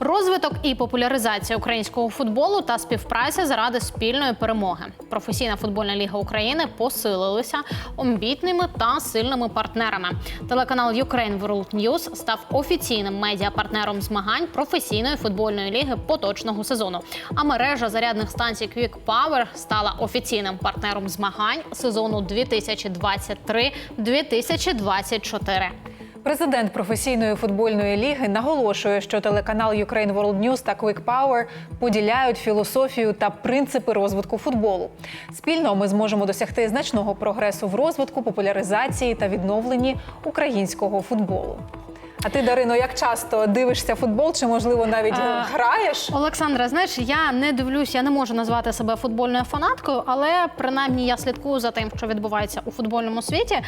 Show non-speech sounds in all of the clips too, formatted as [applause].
Розвиток і популяризація українського футболу та співпраця заради спільної перемоги. Професійна футбольна ліга України посилилися амбітними та сильними партнерами. Телеканал Ukraine World News став офіційним медіапартнером змагань професійної футбольної ліги поточного сезону. А мережа зарядних станцій Quick Power стала офіційним партнером змагань сезону 2023-2024. Президент професійної футбольної ліги наголошує, що телеканал Ukraine World News та Quick Power поділяють філософію та принципи розвитку футболу. Спільно ми зможемо досягти значного прогресу в розвитку, популяризації та відновленні українського футболу. А ти, Дарино, як часто дивишся футбол, чи можливо навіть А, граєш? Олександра, знаєш, я не дивлюсь, я не можу назвати себе футбольною фанаткою, але принаймні я слідкую за тим, що відбувається у футбольному світі.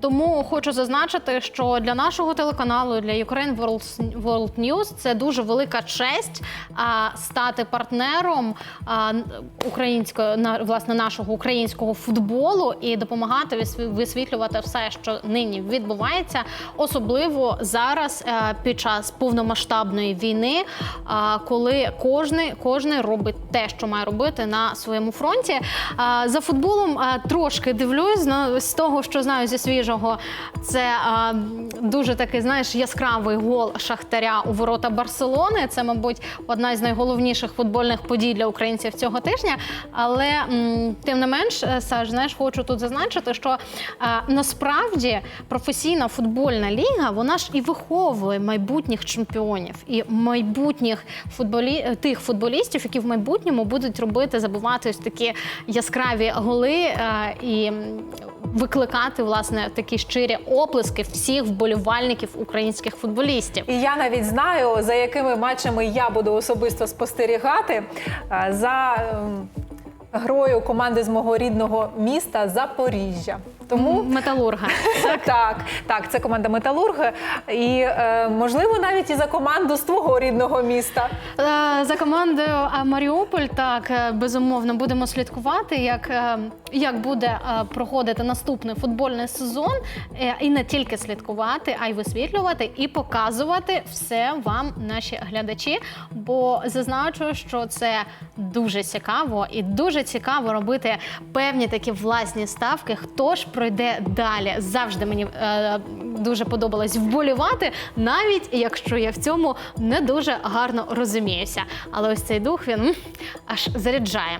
Тому хочу зазначити, що для нашого телеканалу, для Ukraine World, World News це дуже велика честь а, стати партнером а, українського на власне нашого українського футболу і допомагати висві- висвітлювати все, що нині відбувається, особливо зараз е, під час повномасштабної війни, а, коли кожний, кожний робить те, що має робити на своєму фронті. За футболом трошки дивлюсь з того, що знаю зі свіжого. Це дуже такий, знаєш, яскравий гол Шахтаря у ворота Барселони. Це, мабуть, одна із найголовніших футбольних подій для українців цього тижня. Але тим не менш, е, Саш, знаєш, хочу тут зазначити, що е, насправді професійна футбольна ліга вона ж і виховує майбутніх чемпіонів і майбутніх футболі... е, тих футболістів, які в майбутньому будуть робити, забивати ось такі яскраві голи е, і викликати власне такі щирі оплески всіх вболівальників українських футболістів. І я навіть знаю, за якими матчами я буду особисто спостерігати е, за ем, грою команди з мого рідного міста Запоріжжя. Тому Металурга. [laughs] так, так, це команда Металург. І е, можливо навіть і за команду з твого рідного міста. Е, За командою е, Маріуполь, так е, безумовно будемо слідкувати, як, е, як буде е, проходити наступний футбольний сезон, Е, і не тільки слідкувати, а й висвітлювати і показувати все вам, наші глядачі. Бо зазначу, що це дуже цікаво і дуже цікаво робити певні такі власні ставки. Хто ж пройде далі? Завжди мені е, дуже подобалось вболівати, навіть якщо я в цьому не дуже гарно розуміюся. Але ось цей дух він аж заряджає.